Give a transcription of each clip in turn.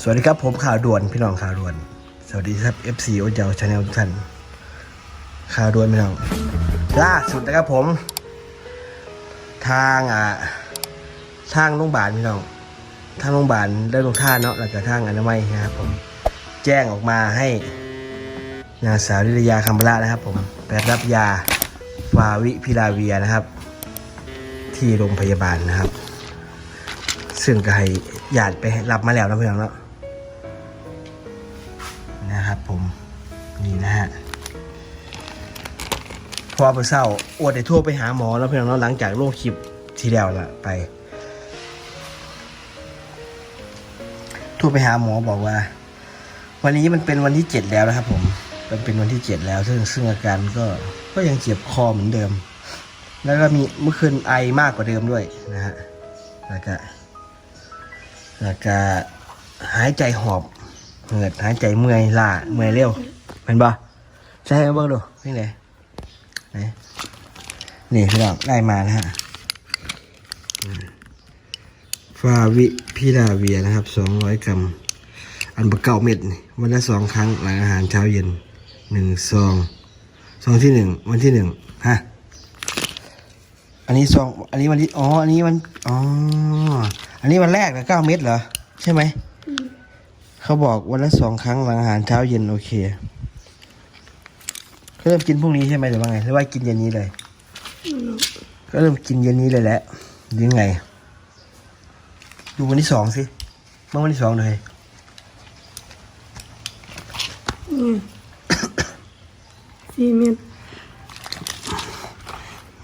สวัสดีครับผมข่าวด่วนพี่น้องข่าวด่วน สวัสดีครับ FC โอเจลชาแนลทุกท่านข่าวด่วนพี่น้องล่าสุดนะครับผม ทางอ่าทางโรงพยาบาลพี่น้องทางโรงพยาบาลได้ลงท่าเนาะแล้วก็ทางอนามัยนะครับผมแจ้งออกมาให้นางสาวลิลยาคัมบระนะครับ ผมไปรับยาฟาวิพิลาเวียนะครับ ที่โรงพยาบาลนะครับ ซึ่งก็ให้ญาติไปรับมาแล้วนะพี่น้องเนาะ นะฮะพอไปเศร้าอวดได้ทั่วไปหาหมอแล้วเพี่น้องเนาะหลังจากโรคคลิปที่แล้วละไปทั่วไปหาหมอบอกว่า วันนี้มันเป็นวันที่เจ็ดแล้วนะครับ ผมมันเป็นวันที่เจ็ดแล้ว ซึ่งซึ่งอาการก็ก็ยังเจ็บคอเหมือนเดิม แล้วก็มีเมื่อคืนไอมากกว่าเดิมด้วยนะฮะแล้วก็แล้วก็หายใจหอบเหงือหายใจเมื่อยล้าเมื่อยเร็ว เห็นปะใช่ไหมเบิ้งดูนี่ไหนไหนนี่พี่น้องได้มานะฮะอืมฟาวิพิลาเวียนะครับสองร้อยกรัม อันบะเก้าเม็ดนี่วันละสองครั้งหลังอาหารเช้าเย็นหนึ่งซองซองที่หนึ่งวันที่หนึ่งฮะอันนี้ซองอันนี้วันที่อ๋ออันนี้วันอ๋ออันนี้วันแรกนะเก้าเม็ดเหรอใช่ไหมเขาบอกวันละสองครั้งหลังอาหารเช้าเย็นโอเคก็ เริ่มกินพรุ่งนี้ใช่ไหมหรือว่าไงหรือว่ากินเย็นนี้เลย ก็เริ่มกินเย็นนี้เลยแหละหรือยังไง ดูวันที่สองสิเมื่อวันที่สองเลยนี่สี่เม็ด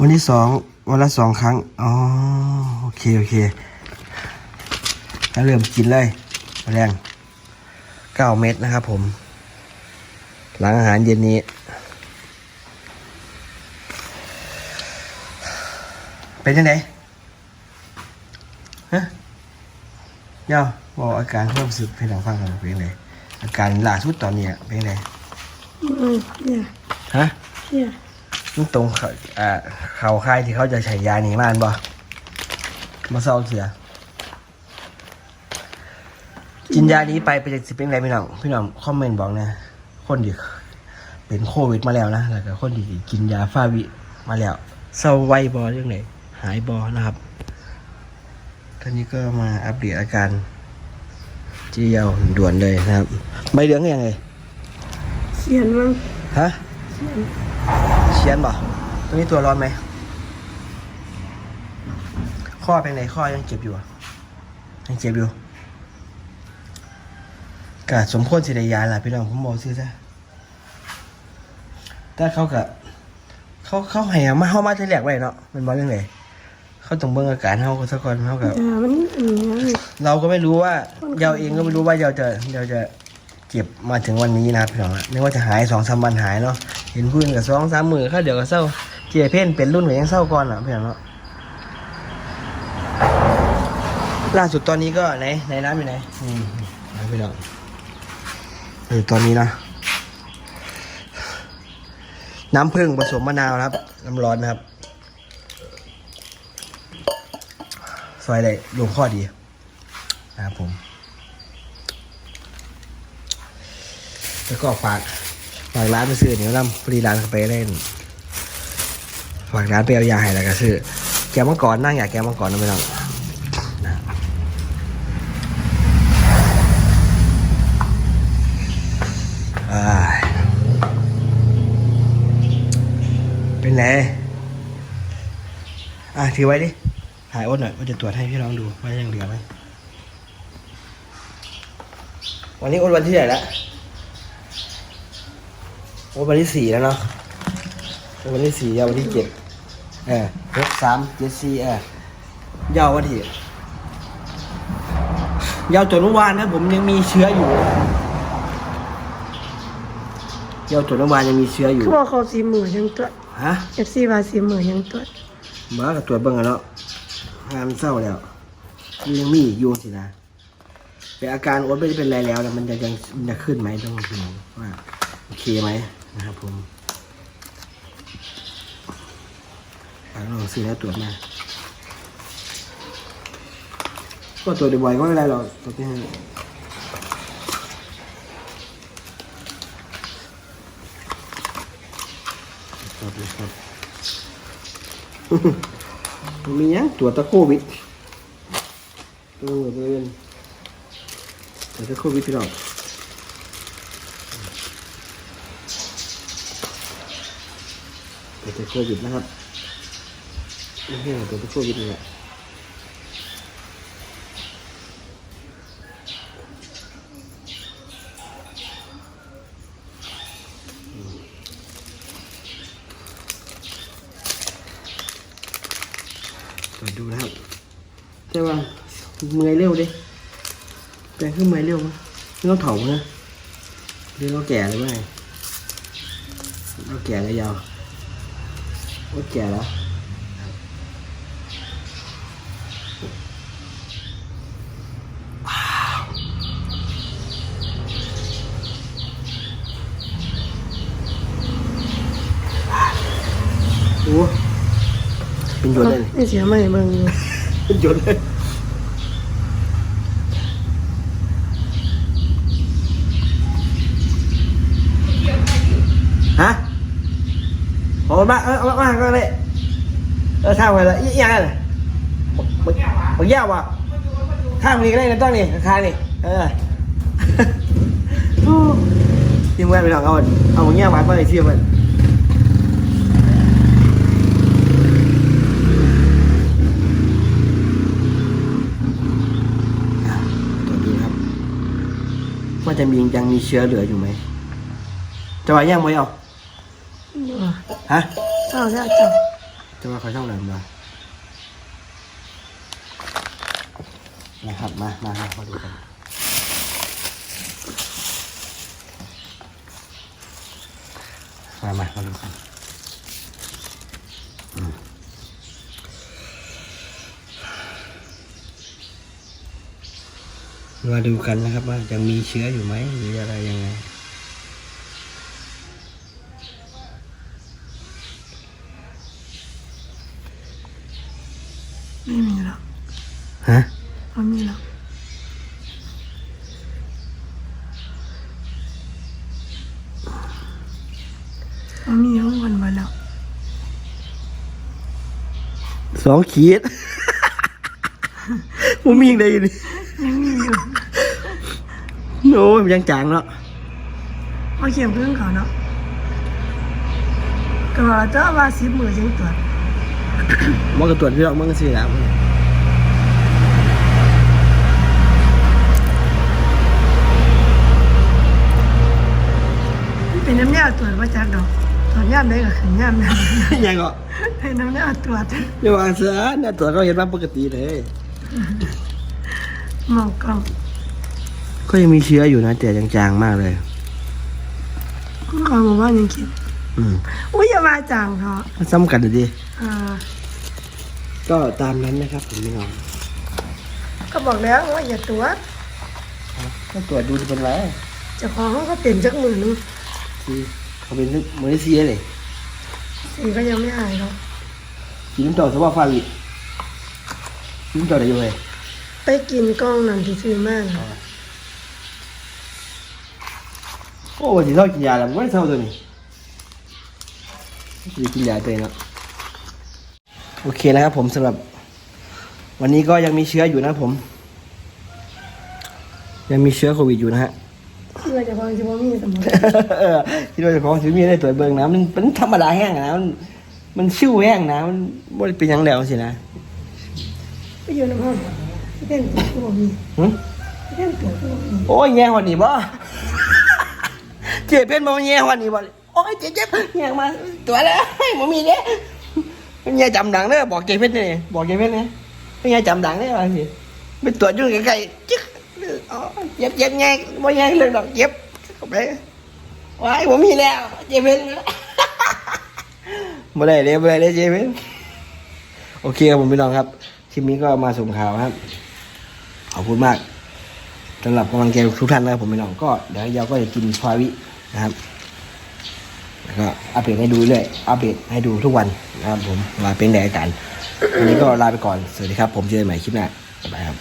วันที่สองวันละสองครั้งอ๋อโอเคโอเคแล้วเริ่มกินเลยแรงเก้าเม็ดนะครับผม หลังอาหารเย็นนี้ เป็นยังไงฮะเดี๋ยวบอกอาการเพิ่มสึกให้เราฟังกันเป็นยังไงอาการล่าสุดตอนนี้อะเป็นยังไงไม่เนี่ยฮะเนี่ยมันตรงเขาอ่าเขาค่ายที่เขาจะใช้ยาหนีมานบ่มาเศร้าเสียกินยานี้ไปไปจะสิเป็นไรพี่น้องพี่น้องคอมเมนต์บอกนะคนที่เป็นโควิดมาแล้วนะแล้วก็คนที่กินยาฟาวิมาแล้วเศร้าไวบอเรื่องไหน หายบอนะครับท่านนี้ก็มาอัปเดตอาการจีเยาวด่วนเลยนะครับ ใบเหลืองยังไงเขียนมั้งฮะเชียนบ่ตรงนี้ตัวร้อนไหมข้อเป็นไงข้อยังเจ็บอยู่อะยังเจ็บอยู่กาดสมควรสิได้ยาล่ะพี่น้องผมบอกซื้อซะแต่เขากะเขาเขาให้มาเข้ามาที่แรกไว้เนาะมันบอกเรื่องไหน เขาต้องเบิ่งอาการเขาสักคนเขากับแต่มันอันนี้เราก็ไม่รู้ว่าเยาเองก็ไม่รู้ว่าเยาจะเยาจะเจ็บมาถึงวันนี้นะครับพี่น้องนึกว่าจะหายสองสามวันหายเนาะเห็นพื้นกับสองสามมือเข้าเดี๋ยวก็เศร้าเจียเพ่นเป็นรุ่นหรือยังเศร้าก่อนอะพี่น้องเนาะล่าสุดตอนนี้ก็ไหนไหนน้ำอยู่ไหนนี่นี่พี่น้องเออตอนนี้นะน้ำผึ้งผสมมะนาวนะครับน้ำร้อนนะครับ ซอยได้ลงข้อดีนะครับผม แล้วก็ฝากฝากร้านไปซื้อเหนียวน้ำฟรีร้านเขาไปเล่นฝากร้านไปเอายาให้แล้วก็ซื้อแกมังกรนั่งอยากแกมังกรนะไม่ต้องนะเป็นไงอะถือไว้ดิ ถ่ายอ้นหน่อยว่าจะตรวจให้พี่น้องดูว่ายังเหลือไหมวันนี้อ้นวันที่ไหนแล้วอ้นวันที่สี่แล้วเนาะอ้นวันที่สี่ยาววันที่เจ็ดเออหกสามเจ็ดสี่เออยาววันที่ยาวจนเมื่อวานนะผมยังมีเชื้ออยู่ยาวจนเมื่อวานยังมีเชื้ออยู่เขาบอกเขาสีหมื่นยังตรวจฮะเอฟซีว่าสีหมื่นยังตรวจมากับตรวจเบิ่งกันเนาะ หามเศร้าแล้วมันยังมีอยู่สินะแต่อาการอ้วนไม่ได้เป็นไรแล้วแต่มันจะยังมันจะขึ้นไหมต้องดูว่าโอเคไหมนะครับผมลองซื้อแล้วตรวจมาก็ตรวจบ่อยก็ไม่เป็นไรหรอกตรวจที่ครัครับ มียังตัวตะโควิดตัวเงินตัวตะโควิดพี่น้องตัวตะโควิดนะครับไม่ใช่ตรวตะโควิดนี่แหละ ตรวจดูนะครับแต่ว่าเมื่อยเร็วดิแปลงขึ้นเมื่อยเร็วมั้ยนี่เราเถานะหรือเราแก่หรือไม่เราแก่แล้วยาวว่าแก่แล้ว โอ้ เป็นหยดเลยนี่เสียใหม่เบิ่งอยู่เป็นหยดเลยฮะโอ้มาเออมามาก็เลยเออท่าไปละอีกอย่างเลยบักบักบักยาวว่ะท่ามันนี่ก็ได้นะต้องนี่ราคานี่เออโอ้ทีมงานไปลองเอาเอาบักยาวมาไปเทียบมัน อะตรวจดูครับ ว่าจะมียังมีเชื้อเหลืออยู่ไหมจะว่ายังไหมเอาฮะเจ้าแล้วเจ้าจะว่าเขาช่องไหนมานะครับมามามามาดูกันมามามาดูกัน มาดูกันนะครับว่ายังมีเชื้ออยู่ไหมหรืออะไรยังไงไม่มีหรอกฮะไม่มีหรอกไม่มีห้องวันมาแล้วสองขีดมันมีอีกได้อยู่นี่ยังมีอยู่ โอ้ยมันยังจางเนาะเอาเขียนเพื่อนเขาเนาะก็ว่าเจ้าว่าสิบมือจังตรวจมันก็ตรวจพี่น้องมันก็สิแล้วมันเป็นน้ำยาตรวจว่าจักดอกตรวจย่ามได้ก็ขึ้นย่ามนั้นยังก็ให้น้ำยาตรวจเดี๋ยววางเสือเนี่ยตรวจเขาเห็นว่าปกติเลยหมองกล้อง ก็ยังมีเชื้ออยู่นะแต่ยังจางมากเลยคุณขอบอกว่ายังคิดอืมอุ้ยอย่ามาจางเถอะมันซ้ำกันเลยดิอ่าก็ตามนั้นนะครับผมพี่น้องก็บอกแล้วว่าอย่าตรวจก็ตรวจดูจะเป็นไรเจ้าของเขาก็เป็นจักมือนึงที่เขาเป็นมือที่ซีเลยสีก็ยังไม่หายหรอกกินน้ำต่อสว่าฟาวิกินน้ำต่อได้อยังไงไปกินกล้องนั่นที่ซื้อมาน่ะ โอ้วันที่เท่ากินยาแล้วไม่ได้เท่าตัวนี้จะกินยาตัวเองแล้วโอเคนะครับผมสำหรับ วันนี้ก็ยังมีเชื้ออยู่นะครับผม ยังมีเชื้อโควิดอยู่นะฮะเพื่อจะพองจะพอมีสมองเออที่เราจะของถือมีได้ตรวจเบิ่งนะมันเป็นธรรมดาแห้งอะนะมันมันชิวแห้งนะมันบ่ได้เป็นหยังแล้วสินะไปอยู่ในห้องที่เป็นตัวตัวมีหึที่เป็นตัวตัวมีโอ้ยแย่กว่านี้บ่ เจ็บเป็นบ่แย่กว่านี้บ่โอ้ยเจ็บเจ็บแย่มาตัวแล้วบ่มีเด้เป็นแย่จำดังเด้อบอกเจ็บเพชรนี่บอกเจ็บเพชรนี่เป็นแย่จำดังเด้อว่าสิไปตรวจอยู่ใกล้ๆจึ๊กเจ็บเจ็บแย่บ่แย่เลยดอกเจ็บเข้าไปว้ายบ่มีแล้วเจ็บเพชรบ่ได้เลยบ่ได้เลยเจ็บเพชรโอเคครับผมพี่น้องครับคลิปนี้ก็มาส่งข่าวครับขอบคุณมากสำหรับกำลังใจทุกท่านนะครับผมพี่น้องก็เดี๋ยวยาวก็จะกินพาวิ นะครับแล้วก็อัปเดตให้ดูเรื่อยอัปเดตให้ดูทุกวันนะครับผมมาเป็นแดกันวันนี้ก็ลาไปก่อน สวัสดีครับ ผมเจอกันใหม่คลิปหน้าบ๊ายบายครับ